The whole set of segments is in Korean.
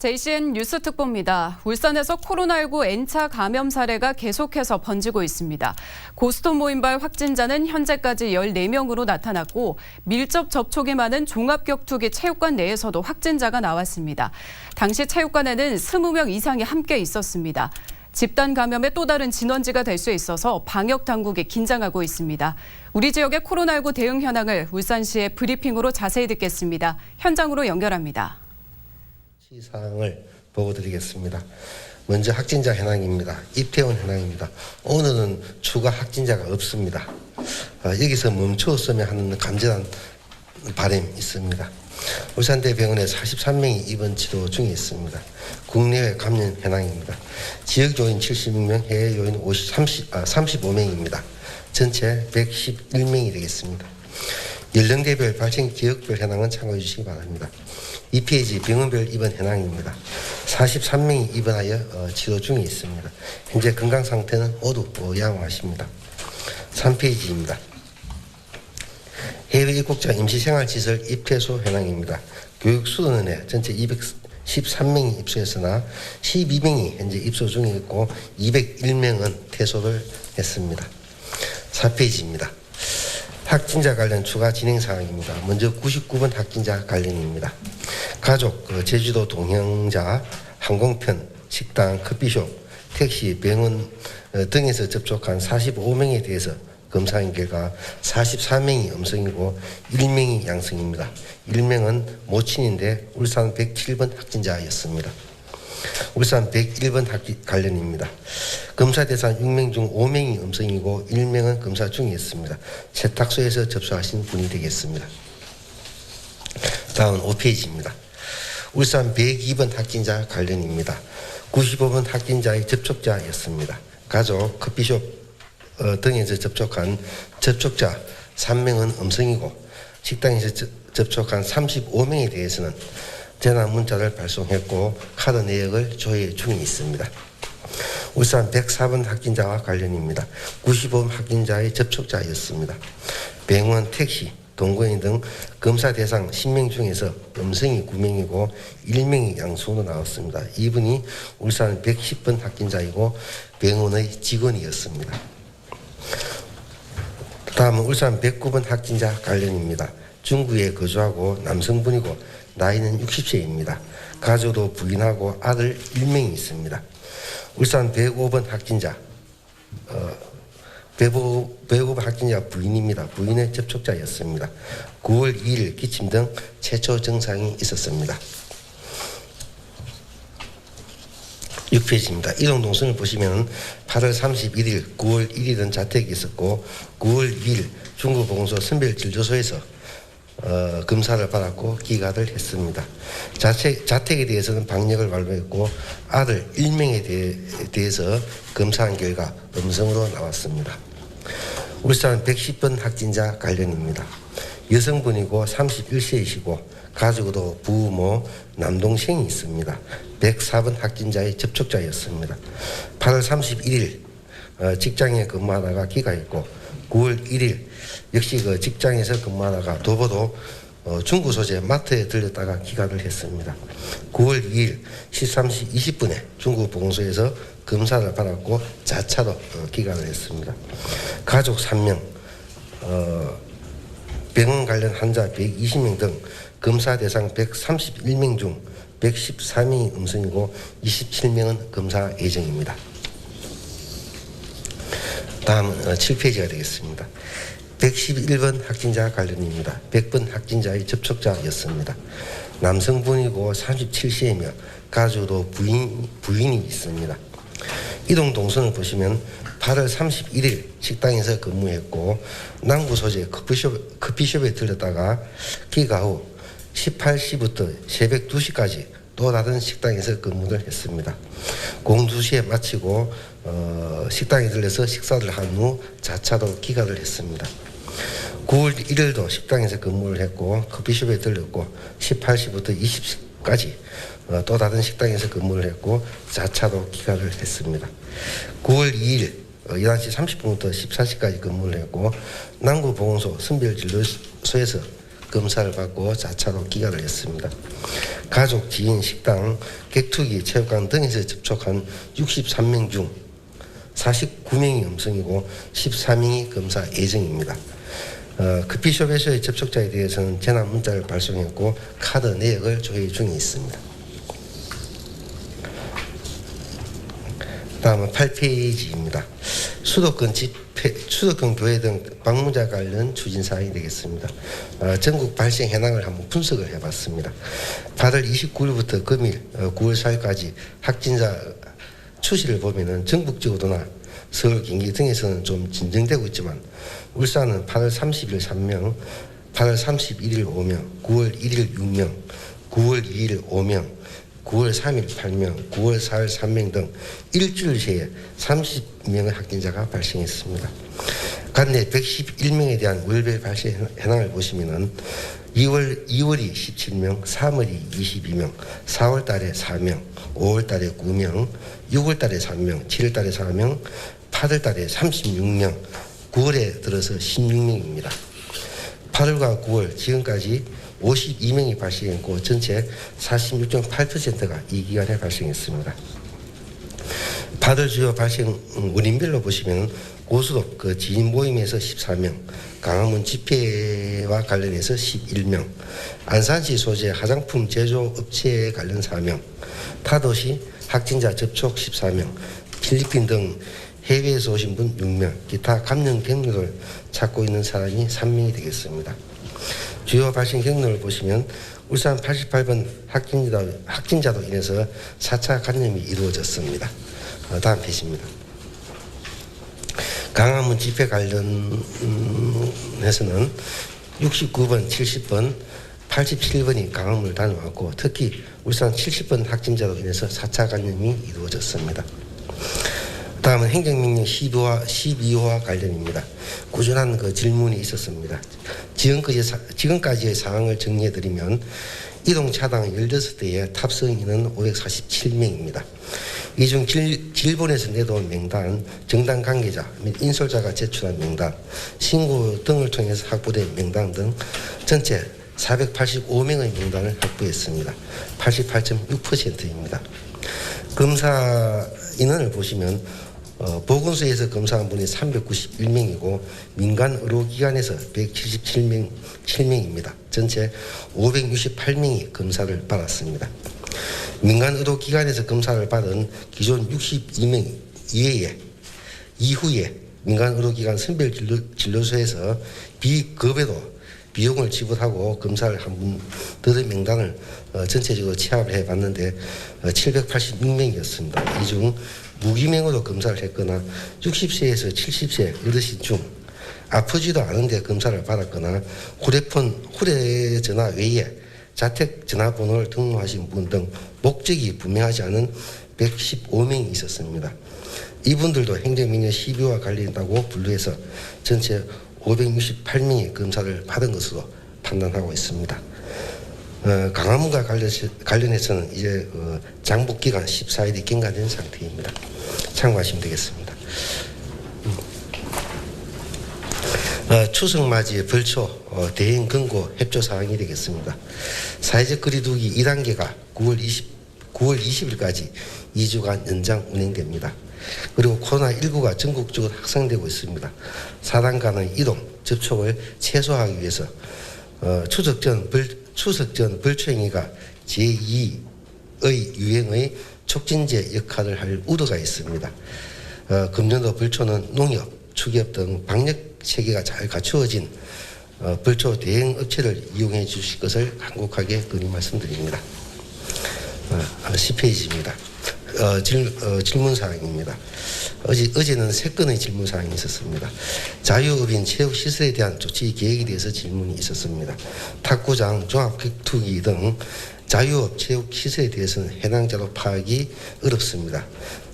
JCN 뉴스 특보입니다. 울산에서 코로나19 N차 감염 사례가 계속해서 번지고 있습니다. 고스톱 모임발 확진자는 현재까지 14명으로 나타났고 밀접 접촉이 많은 종합격투기 체육관 내에서도 확진자가 나왔습니다. 당시 체육관에는 20명 이상이 함께 있었습니다. 집단 감염의 또 다른 진원지가 될 수 있어서 방역 당국이 긴장하고 있습니다. 우리 지역의 코로나19 대응 현황을 울산시의 브리핑으로 자세히 듣겠습니다. 현장으로 연결합니다. 시사항을 보고 드리겠습니다. 먼저 확진자 현황입니다. 입퇴원 현황입니다. 오늘은 추가 확진자가 없습니다. 아, 여기서 멈추었으면 하는 간절한 바람이 있습니다. 울산대병원에 43명이 입원 치료 중에 있습니다. 국내외 감염 현황입니다. 지역 요인 76명, 해외 요인 50, 30, 아, 35명입니다. 전체 111명이 되겠습니다. 연령대별 발생 지역별 현황은 참고해 주시기 바랍니다. 2페이지 병원별 입원 현황입니다. 43명이 입원하여 어, 치료 중에 있습니다. 현재 건강 상태는 모두 어, 양호하십니다. 3페이지입니다. 해외 입국자 임시생활시설 입퇴소 현황입니다. 교육수원에 전체 213명이 입소했으나 12명이 현재 입소 중에 있고 201명은 퇴소를 했습니다. 4페이지입니다. 확진자 관련 추가 진행 사항입니다. 먼저 99번 확진자 관련입니다. 가족, 그 제주도 동행자, 항공편, 식당, 커피숍, 택시, 병원 어, 등에서 접촉한 45명에 대해서 검사한 결과 44명이 음성이고 1명이 양성입니다. 1명은 모친인데 울산 107번 확진자였습니다. 울산 101번 학기 관련입니다. 검사 대상 6명 중 5명이 음성이고 1명은 검사 중에 있습니다. 세탁소에서 접수하신 분이 되겠습니다. 다음 5페이지입니다. 울산 102번 확진자 관련입니다. 95번 확진자의 접촉자였습니다. 가족, 커피숍 어, 등에서 접촉한 접촉자 3명은 음성이고 식당에서 저- 접촉한 35명에 대해서는 재난 문자를 발송했고 카드 내역을 조회 중에 있습니다. 울산 104번 확진자와 관련입니다. 95번 확진자의 접촉자였습니다. 병원, 택시, 동거인 등 검사 대상 10명 중에서 음성이 9명이고 1명이 양성으로 나왔습니다. 이분이 울산 110번 확진자이고 병원의 직원이었습니다. 다음은 울산 109번 확진자 관련입니다. 중구에 거주하고 남성분이고 나이는 60세입니다. 가족도 부인하고 아들 1명이 있습니다. 울산 105번 확진자 어, 105, 105번 확진자 부인입니다. 부인의 접촉자였습니다. 9월 2일 기침 등 최초 증상이 있었습니다. 6페이지입니다. 이동 동선을 보시면 8월 31일, 9월 1일은 자택에 있었고 9월 2일 중구보건소 선별진료소에서 어, 검사를 받았고 기각을 했습니다. 자택, 자택에 대해서는 방역을 완료했고 아들 1명에 대해, 대해 서 검사한 결과 음성으로 나왔습니다. 울산 110번 확진자 관련입니다. 여성분이고 31세이시고 가족으로 부모, 남동생이 있습니다. 104번 확진자의 접촉자였습니다. 8월 31일 어, 직장에 근무하다가 귀가했고 9월 1일 역시 그 직장에서 근무하다가 도보도 어, 중구 소재 마트에 들렸다가 귀가를 했습니다. 9월 2일 13시 20분에 중구 보건소에서 검사를 받았고 자차로 어, 귀가를 했습니다. 가족 3명, 어, 병원 관련 환자 120명 등 검사 대상 131명 중 114명이 음성이고 27명은 검사 예정입니다. 다음 7페이지가 되겠습니다. 111번 확진자 관련입니다. 100번 확진자의 접촉자였습니다. 남성분이고 37세이며 가족도 부인, 부인이 있습니다. 이동 동선을 보시면 8월 31일 식당에서 근무했고 남구 소재 커피숍, 커피숍에 들렸다가 귀가 후 18시부터 새벽 2시까지 또 다른 식당에서 근무를 했습니다. 공두 2시에 마치고 어, 식당에 들려서 식사를 한 후 자차로 귀가를 했습니다. 9월 1일도 식당에서 근무를 했고 커피숍에 들렸고 18시부터 20시까지 어, 또 다른 식당에서 근무를 했고 자차로 귀가를 했습니다. 9월 2일 어, 11시 30분부터 14시까지 근무를 했고 남구보건소 선별진료소에서 검사를 받고 자차로 귀가를 했습니다. 가족, 지인, 식당, 객투기, 체육관 등에서 접촉한 63명 중 49명이 음성이고 14명이 검사 예정입니다. 어, 커피숍에서의 접촉자에 대해서는 재난 문자를 발송했고 카드 내역을 조회 중에 있습니다. 다음은 8페이지입니다. 수도권 집 회, 수도권 교회 등 방문자 관련 추진 사항이 되겠습니다. 어, 전국 발생 현황을 한번 분석을 해봤습니다. 8월 29일부터 금일 어, 9월 4일까지 확진자 추시를 보면은 전국적으로나 서울, 경기 등에서는 좀 진정되고 있지만 울산은 8월 30일 3명, 8월 31일 5명, 9월 1일 6명, 9월 2일 5명, 9월 3일 8명, 9월 4일 3명 등 일주일 새에 30명의 확진자가 발생했습니다. 관내 111명에 대한 월별 발생 현황을 보시면은 2월 2월이 17명, 3월이 22명, 4월 달에 4명, 5월 달에 9명, 6월 달에 3명, 7월 달에 4명, 8월 달에 36명, 9월에 들어서 16명입니다. 8월과 9월 지금까지 52명이 발생했고 전체 46.8%가 이 기간에 발생했습니다. 8월 주요 발생 음, 원인별로 보시면 고수도 그 지인 모임에서 14명, 강화문 집회와 관련해서 11명, 안산시 소재 화장품 제조 업체에 관련 4명, 타도시 확진자 접촉 14명, 필리핀 등 해외에서 오신 분 6명, 기타 감염 경로를 찾고 있는 사람이 3명이 되겠습니다. 주요 발생 경로를 보시면 울산 88번 확진자도, 확진자도 인해서 4차 감염이 이루어졌습니다. 어, 다음 페이지입니다. 강화문 집회 관련해서는 69번, 70번, 87번이 강화문을 다녀왔고 특히 울산 70번 확진자로 인해서 4차 감염이 이루어졌습니다. 다음은 행정명령 12화, 12호와 관련입니다. 꾸준한 그 질문이 있었습니다. 지금까지, 사- 지금까지의 상황을 정리해드리면 이동 차당 16대에 탑승 인은 547명입니다. 이중 길본에서 내놓은 명단, 정당 관계자 및 인솔자가 제출한 명단, 신고 등을 통해서 확보된 명단 등 전체 485명의 명단을 확보했습니다. 88.6%입니다. 검사 인원을 보시면 어, 보건소에서 검사한 분이 391명이고 민간 의료기관에서 177명 7명입니다. 전체 568명이 검사를 받았습니다. 민간 의료기관에서 검사를 받은 기존 62명 이외에 이후에 민간 의료기관 선별 진료, 진료소에서 비급여도 비용을 지불하고 검사를 한분 들의 명단을 어, 전체적으로 취합을 해봤는데 어, 786명이었습니다. 이중 무기명으로 검사를 했거나 60세에서 70세 어르신 중 아프지도 않은데 검사를 받았거나 휴대폰 휴대전화 외에 자택 전화번호를 등록하신 분 등 목적이 분명하지 않은 115명이 있었습니다. 이분들도 행정명령 12와 관련된다고 분류해서 전체 568명이 검사를 받은 것으로 판단하고 있습니다. 어, 강화문과 관련, 관련해서는 이제 어, 장복 기간 14일이 경과된 상태입니다. 참고하시면 되겠습니다. 어, 추석 맞이의 벌초 어, 대행 근고 협조 사항이 되겠습니다. 사회적 거리두기 2단계가 9월 20 9월 20일까지 2주간 연장 운행됩니다. 그리고 코로나19가 전국적으로 확산되고 있습니다. 4단간의 이동, 접촉을 최소화하기 위해서 어, 추석 전 벌, 추석 전 벌초행위가 제2의 유행의 촉진제 역할을 할 우려가 있습니다. 어, 금년도 벌초는 농협, 축협 등 방역 체계가 잘 갖추어진 어, 벌초 대행 업체를 이용해 주실 것을 간곡하게 건의 말씀드립니다. 어, 10페이지입니다. 어, 질, 어, 질문 사항입니다. 어제, 어제는 세 건의 질문 사항이 있었습니다. 자유업인 체육시설에 대한 조치 계획에 대해서 질문이 있었습니다. 탁구장, 종합격투기 등 자유업 체육시설에 대해서는 해당자도 파악이 어렵습니다.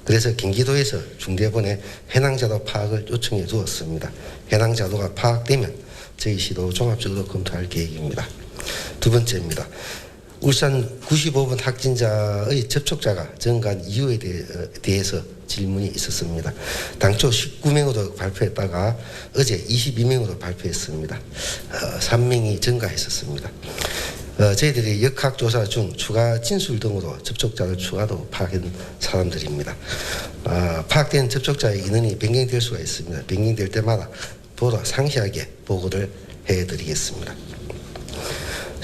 그래서 경기도에서 중대본에 해당자도 파악을 요청해 두었습니다. 해당자도가 파악되면 저희 시도 종합적으로 검토할 계획입니다. 두 번째입니다. 울산 95번 확진자의 접촉자가 증가한 이유에 대해- 대해 서 질문이 있었습니다. 당초 19명으로 발표했다가 어제 22명으로 발표했습니다. 어, 3명이 증가했었습니다. 어, 저희들이 역학조사 중 추가 진술 등으로 접촉자를 추가로 파악한 사람들입니다. 아, 파악된 접촉자의 인원이 변경될 수가 있습니다. 변경될 때마다 보다 상세하게 보고를 해드리겠습니다.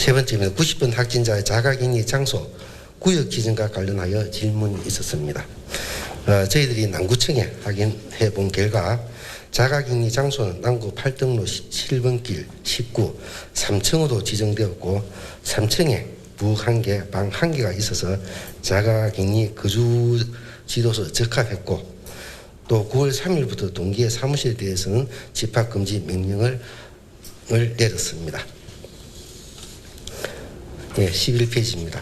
세 번째는 90번 확진자의 자가격리 장소 구역 기준과 관련하여 질문이 있었습니다. 어, 저희들이 남구청에 확인해 본 결과 자가격리 장소는 남구 8등로 7번 길 19, 3층으로 지정되었고 3층에 부한 개, 방 한 개가 있어서 자가격리 거주 지도서 적합했고 또 9월 3일부터 동기의 사무실에 대해서는 집합금지 명령을 을 내렸습니다. 예, 11페이지입니다.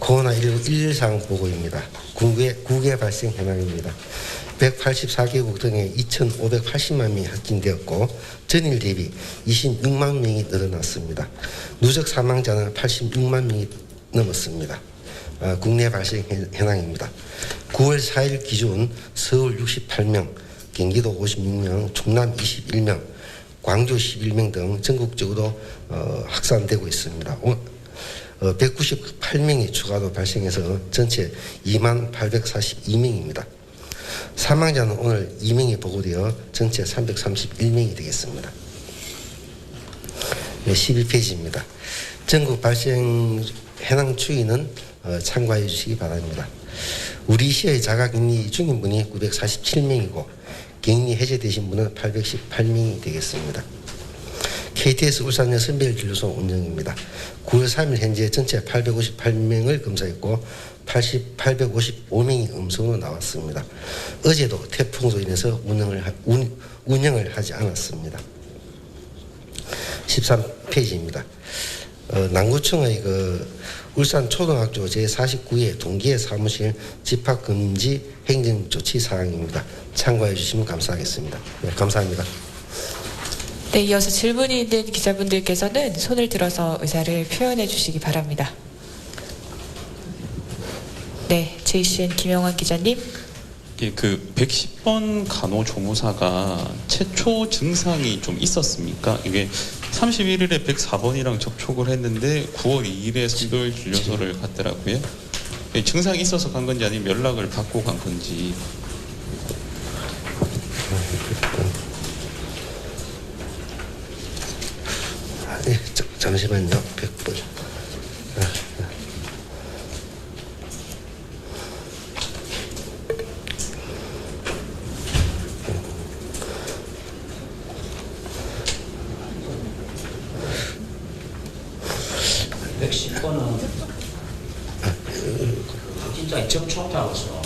코로나19 1일상 보고입니다. 국외, 국외 발생 현황입니다. 184개국 등에 2,580만 명이 확진되었고 전일 대비 26만 명이 늘어났습니다. 누적 사망자는 86만 명이 넘었습니다. 아, 국내 발생 현- 현황입니다. 9월 4일 기준 서울 68명, 경기도 56명, 충남 21명, 광주 11명 등 전국적으로 어, 확산되고 있습니다. 오- 어, 198명이 추가로 발생해서 전체 2만 842명입니다. 사망자는 오늘 2명이 보고되어 전체 331명이 되겠습니다. 네, 11페이지입니다. 전국 발생 해당 추이는 어, 참고해 주시기 바랍니다. 우리 시의 자가격리 중인 분이 947명이고 격리 해제되신 분은 818명이 되겠습니다. KTS 울산역 선별 진료소 운영입니다. 9월 3일 현재 전체 858명을 검사했고 80, 855명이 음성으로 나왔습니다. 어제도 태풍으로 인해서 운영을, 하, 운, 운영을 하지 않았습니다. 13페이지입니다. 어, 남구청의 그 울산 초등학교 제49회 동기의 사무실 집합금지 행정조치 사항입니다. 참고해 주시면 감사하겠습니다. 네, 감사합니다. 네, 이어서 질문이 있는 기자분들께서는 손을 들어서 의사를 표현해 주시기 바랍니다. 네, JCN 김영환 기자님. 예, 그 110번 간호조무사가 최초 증상이 좀 있었습니까? 이게 31일에 104번이랑 접촉을 했는데 9월 2일에 선별 진료소를 갔더라고요. 예, 증상이 있어서 간 건지 아니면 연락을 받고 간 건지 아, 예, 자, 잠시만요. 100번. 백십 번은 확진자의 접촉자로서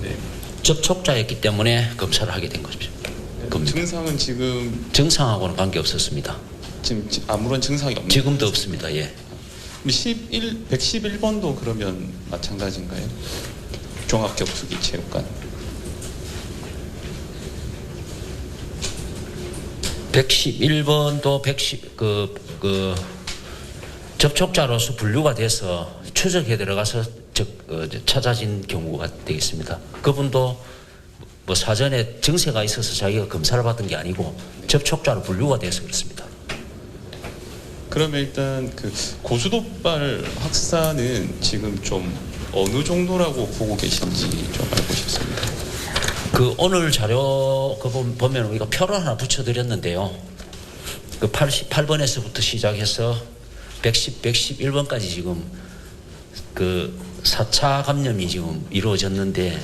네. 접촉자였기 때문에 검사를 하게 된 것입니다. 겁니다. 증상은 지금 증상하고는 관계 없었습니다. 지금 지- 아무런 증상이 없는 지금도 없습니다. 예. 11 111번도 그러면 마찬가지인가요? 종합격투기 체육관. 111번도 110, 그, 그, 접촉자로서 분류가 돼서 추적에 들어가서 적, 어, 찾아진 경우가 되겠습니다. 그분도 뭐 사전에 증세가 있어서 자기가 검사를 받은 게 아니고 접촉자로 분류가 돼서 그렇습니다. 그러면 일단 그 고수도발 확산은 지금 좀 어느 정도라고 보고 계신지 좀 알고 싶습니다. 그 오늘 자료 그 보- 보면 우리가 표를 하나 붙여드렸는데요. 그 88번에서부터 시작해서 110, 111번까지 지금 그 4차 감염이 지금 이루어졌는데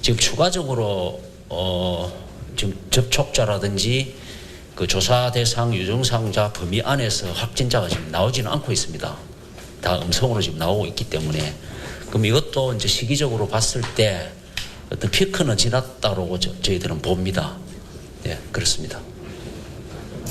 지금 추가적으로 어 지금 접촉자라든지 그 조사 대상 유증상자 범위 안에서 확진자가 지금 나오지는 않고 있습니다. 다 음성으로 지금 나오고 있기 때문에 그럼 이것도 이제 시기적으로 봤을 때 어떤 피크는 지났다고 저, 저희들은 봅니다. 예, 그렇습니다.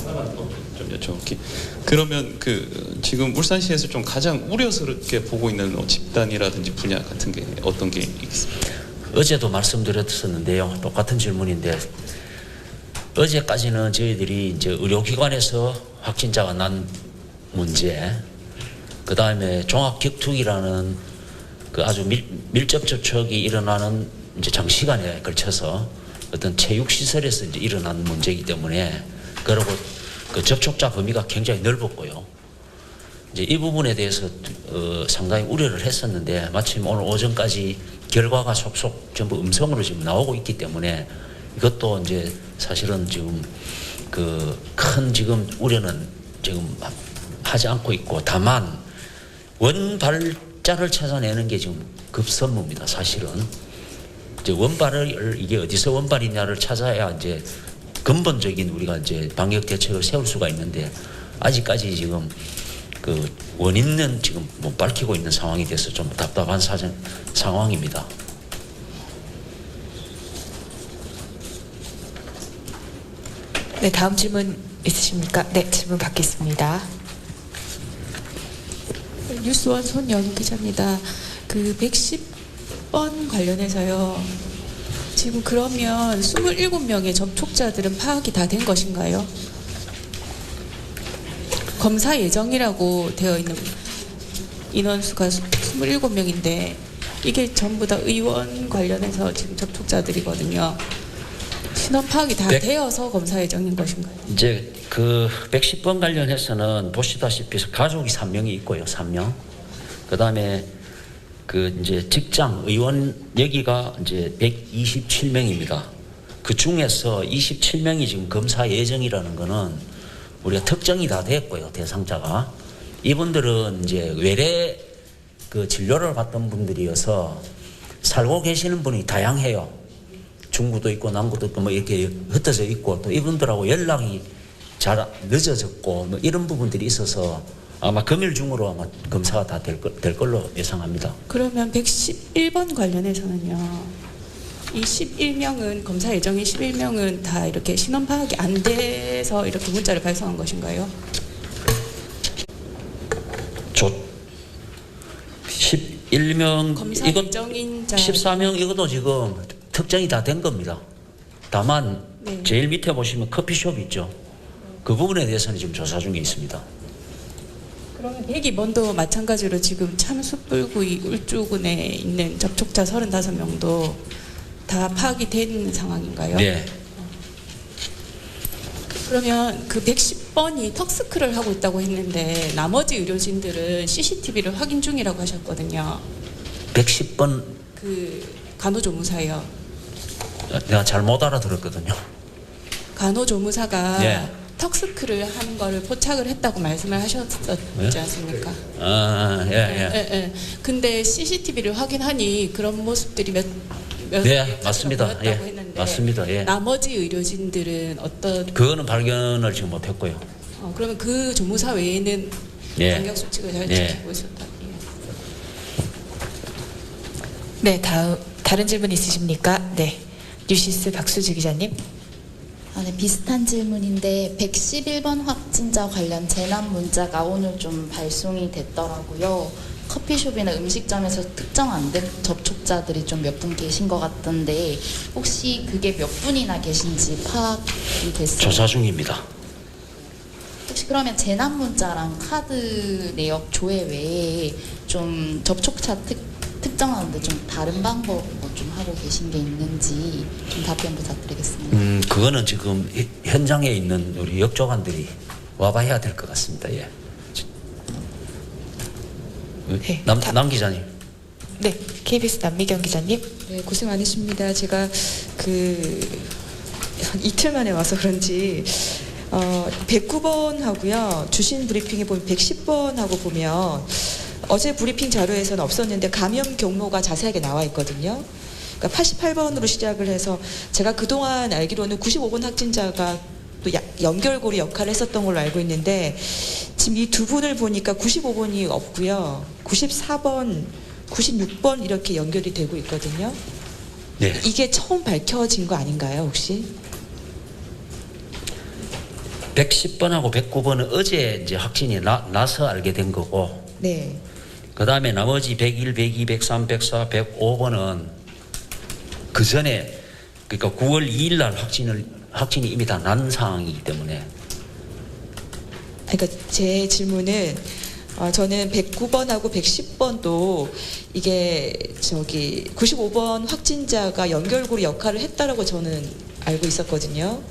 하나만 좀 여쭤볼게. 그러면 그 지금 울산시에서 좀 가장 우려스럽게 보고 있는 뭐 집단이라든지 분야 같은 게 어떤 게 있습니까? 어제도 말씀드렸었는데요. 똑같은 질문인데 어제까지는 저희들이 이제 의료기관에서 확진자가 난 문제, 그 다음에 종합 격투기라는 그 아주 밀, 밀접 접촉이 일어나는 이제 장시간에 걸쳐서 어떤 체육 시설에서 이제 일어난 문제이기 때문에 그리고 그 접촉자 범위가 굉장히 넓었고요. 이제 이 부분에 대해서 어, 상당히 우려를 했었는데 마침 오늘 오전까지 결과가 속속 전부 음성으로 지금 나오고 있기 때문에 이것도 이제 사실은 지금 그 큰 지금 우려는 지금 하지 않고 있고 다만 원발자를 찾아내는 게 지금 급선무입니다. 사실은 이제 원발을 이게 어디서 원발이냐를 찾아야 이제 근본적인 우리가 이제 방역 대책을 세울 수가 있는데 아직까지 지금 그 원인은 지금 못 밝히고 있는 상황이 돼서 좀 답답한 사정, 상황입니다. 네, 다음 질문 있으십니까? 네, 질문 받겠습니다. 뉴스원 손연우 기자입니다. 그 110번 관련해서요. 지금 그러면 27명의 접촉자들은 파악이 다 된 것인가요? 검사 예정이라고 되어 있는 인원수가 27명인데 이게 전부 다 의원 관련해서 지금 접촉자들이거든요. 신원 파악이 다 네. 되어서 검사 예정인 것인가요? 이제 그 110번 관련해서는 보시다시피 가족이 3명이 있고요. 3명. 그다음에 그 이제 직장 의원 여기가 이제 127명입니다. 그 중에서 27명이 지금 검사 예정이라는 거는 우리가 특정이 다 됐고요. 대상자가 이분들은 이제 외래 그 진료를 받던 분들이어서 살고 계시는 분이 다양해요. 중구도 있고 남구도 있고 뭐 이렇게 흩어져 있고 또 이분들하고 연락이 잘 늦어졌고 뭐 이런 부분들이 있어서 아마 금일 중으로 아마 검사가 다 될 될 걸로 예상합니다. 그러면 111번 관련해서는요. 이 11명은 검사 예정인 11명은 다 이렇게 신원 파악이 안 돼서 이렇게 문자를 발송한 것인가요? 조 11명 검사 이것 예정인 자 14명 이것도 지금 특정이 다 된 겁니다. 다만 네. 제일 밑에 보시면 커피숍 있죠. 그 부분에 대해서는 지금 조사 중에 있습니다. 그러면 102번도 마찬가지로 지금 참숯불구이 울주군에 있는 접촉자 35명도 다 파악이 된 상황인가요? 네. 그러면 그 110번이 턱스크를 하고 있다고 했는데 나머지 의료진들은 CCTV를 확인 중이라고 하셨거든요. 110번 그 간호조무사요. 내가 잘 못 알아들었거든요. 간호조무사가 예. 턱스크를 하는 거를 포착을 했다고 말씀을 하셨었지 예? 않습니까? 아, 예, 예. 예, 예. 근데 CCTV를 확인하니 그런 모습들이 몇, 몇 네, 개 맞습니다. 보였다고 예, 했는데 맞습니다. 예. 나머지 의료진들은 어떤 그거는 발견을 지금 못 했고요. 어, 그러면 그 조무사 외에는 예. 방역 수칙을 잘 예. 지키고 있었다. 예. 네, 다음 다른 질문 있으십니까? 네, 뉴시스 박수지 기자님. 아, 네, 비슷한 질문인데 111번 확진자 관련 재난 문자가 오늘 좀 발송이 됐더라고요. 커피숍이나 음식점에서 특정 안 된 접촉자들이 좀 몇 분 계신 것 같던데 혹시 그게 몇 분이나 계신지 파악이 됐어요? 조사 중입니다. 혹시 그러면 재난 문자랑 카드 내역 조회 외에 좀 접촉자 특, 특정하는데 좀 다른 방법 하고 계신 게 있는지 좀 답변 부탁드리겠습니다. 음, 그거는 지금 히- 현장에 있는 우리 역조관들이 와봐야 될 것 같습니다. 예. 네, 남, 다- 남 기자님. 네, KBS 남미경 기자님. 네, 고생 많으십니다. 제가 그한 이틀 만에 와서 그런지 어, 109번 하고요. 주신 브리핑에 보면 110번 하고 보면 어제 브리핑 자료에서는 없었는데 감염 경로가 자세하게 나와 있거든요. 그러니까 88번으로 시작을 해서 제가 그동안 알기로는 95번 확진자가 또 야- 연결고리 역할을 했었던 걸로 알고 있는데 지금 이 두 분을 보니까 95번이 없고요. 94번, 96번 이렇게 연결이 되고 있거든요. 네. 이게 처음 밝혀진 거 아닌가요, 혹시? 110번하고 109번은 어제 이제 확진이 나, 나서 알게 된 거고, 네. 그 다음에 나머지 101, 102, 103, 104, 105번은 그 전에 그러니까 9월 2일 날 확진을 확진이 이미 다 난 상황이기 때문에 그러니까 제 질문은 아, 저는 109번하고 110번도 이게 저기 95번 확진자가 연결고리 역할을 했다라고 저는 알고 있었거든요.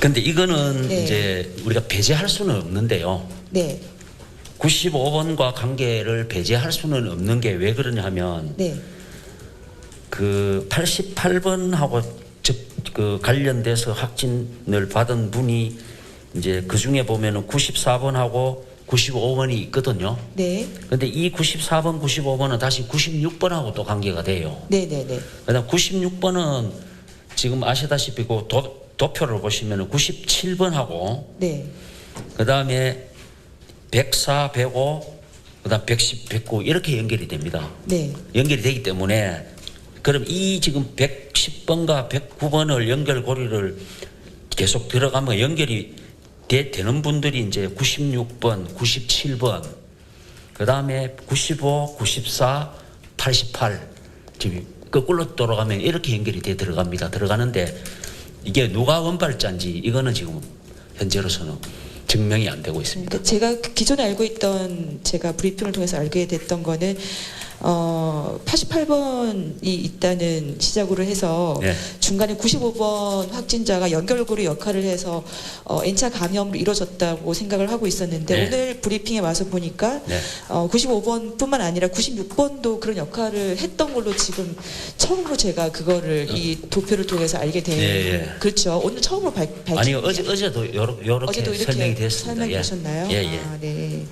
근데 이거는 네. 이제 우리가 배제할 수는 없는데요. 네, 95번과 관계를 배제할 수는 없는 게 왜 그러냐 하면 네, 그 88번하고 그 관련돼서 확진을 받은 분이 이제 그 중에 보면은 94번하고 95번이 있거든요. 네, 근데 이 94번, 95번은 다시 96번하고 또 관계가 돼요. 네, 네, 네, 그다음 96번은 지금 아시다시피 그 도, 도표를 보시면은 97번하고 네, 그다음에 104, 105, 그다음 110, 109 이렇게 연결이 됩니다. 네, 연결이 되기 때문에 그럼 이 지금 110번과 109번을 연결 고리를 계속 들어가면 연결이 되, 되는 분들이 이제 96번, 97번, 그 다음에 95, 94, 88 지금 거꾸로 돌아가면 이렇게 연결이 돼 들어갑니다. 들어가는데 이게 누가 원발자인지 이거는 지금 현재로서는 증명이 안 되고 있습니다. 제가 그 기존에 알고 있던 제가 브리핑을 통해서 알게 됐던 거는 어 88번이 있다는 시작으로 해서 네. 중간에 95번 확진자가 연결고리 역할을 해서 어 N차 감염으로 이루어졌다고 생각을 하고 있었는데 네. 오늘 브리핑에 와서 보니까 네. 어 95번뿐만 아니라 96번도 그런 역할을 했던 걸로 지금 처음으로 제가 그거를 이 도표를 통해서 알게 된 어. 예, 예. 그렇죠 오늘 처음으로 발, 밝힌 아니 어제 어제도 요러, 요렇게 어제도 이렇게 설명이 됐습니다. 설명이 예. 되셨나요? 예, 예. 아, 네.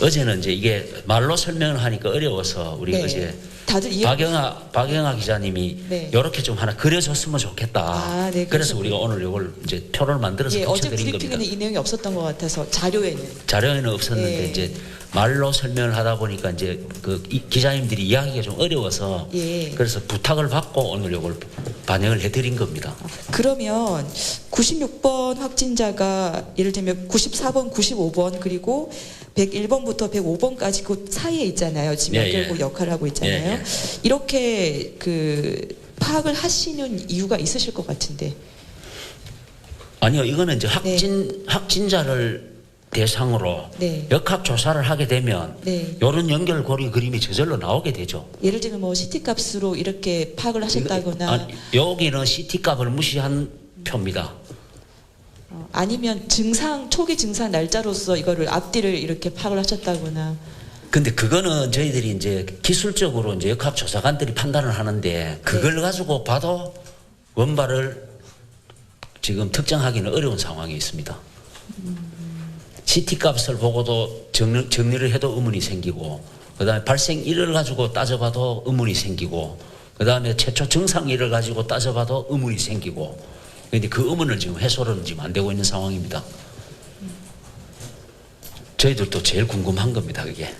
어제는 이제 이게 말로 설명을 하니까 어려워서 우리 네. 어제 다들 이해 박영아 박영아 기자님이 네. 이렇게 좀 하나 그려줬으면 좋겠다. 아, 네, 그래서. 우리가 오늘 이걸 이제 표를 만들어서 예, 어제 붙여드린 브리핑에는. 이 내용이 없었던 것 같아서 자료에는 자료에는 없었는데 예. 이제 말로 설명을 하다 보니까 이제 그 이- 기자님들이 이야기가 좀 어려워서 예. 그래서 부탁을 받고 오늘 이걸 반영을 해드린 겁니다. 그러면 96번 확진자가 예를 들면 94번, 95번 그리고 101번부터 105번까지 그 사이에 있잖아요. 지금 예, 연결고 예. 역할을 하고 있잖아요. 예, 예. 이렇게 그 파악을 하시는 이유가 있으실 것 같은데. 아니요, 이거는 이제 확진 확진자를 대상으로 네. 역학 조사를 하게 되면 네. 이런 연결고리 그림이 저절로 나오게 되죠. 예를 들면 뭐 CT 값으로 이렇게 파악을 하셨다거나 아니, 여기는 CT 값을 무시한 표입니다. 어, 아니면 증상 초기 증상 날짜로서 이거를 앞뒤를 이렇게 파악을 하셨다거나 근데 그거는 저희들이 이제 기술적으로 이제 역학 조사관들이 판단을 하는데 그걸 네. 가지고 봐도 원발을 지금 특정하기는 어려운 상황이 있습니다. CT 값을 보고도 정리, 정리를 해도 의문이 생기고 그다음에 발생일을 가지고 따져봐도 의문이 생기고 그다음에 최초 증상일을 가지고 따져봐도 의문이 생기고 근데 그 의문을 지금 해소를 지금 안 되고 있는 상황입니다. 저희들도 제일 궁금한 겁니다, 그게.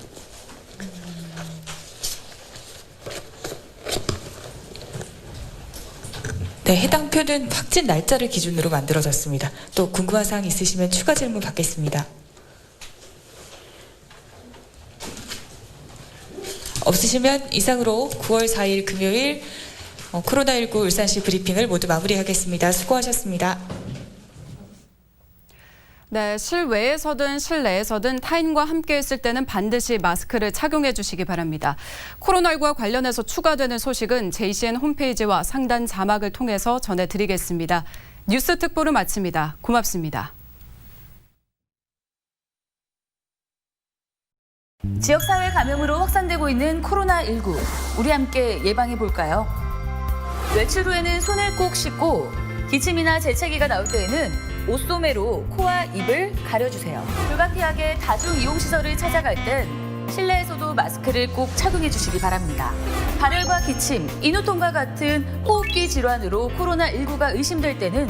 네, 해당 표는 확진 날짜를 기준으로 만들어졌습니다. 또 궁금한 사항 있으시면 추가 질문 받겠습니다. 없으시면 이상으로 9월 4일 금요일 어, 코로나19 울산시 브리핑을 모두 마무리하겠습니다. 수고하셨습니다. 네, 실외에서든 실내에서든 타인과 함께 있을 때는 반드시 마스크를 착용해 주시기 바랍니다. 코로나19와 관련해서 추가되는 소식은 JCN 홈페이지와 상단 자막을 통해서 전해드리겠습니다. 뉴스 특보를 마칩니다. 고맙습니다. 지역사회 감염으로 확산되고 있는 코로나19. 우리 함께 예방해 볼까요? 외출 후에는 손을 꼭 씻고 기침이나 재채기가 나올 때에는 옷소매로 코와 입을 가려주세요. 불가피하게 다중 이용시설을 찾아갈 땐 실내에서도 마스크를 꼭 착용해 주시기 바랍니다. 발열과 기침, 인후통과 같은 호흡기 질환으로 코로나19가 의심될 때는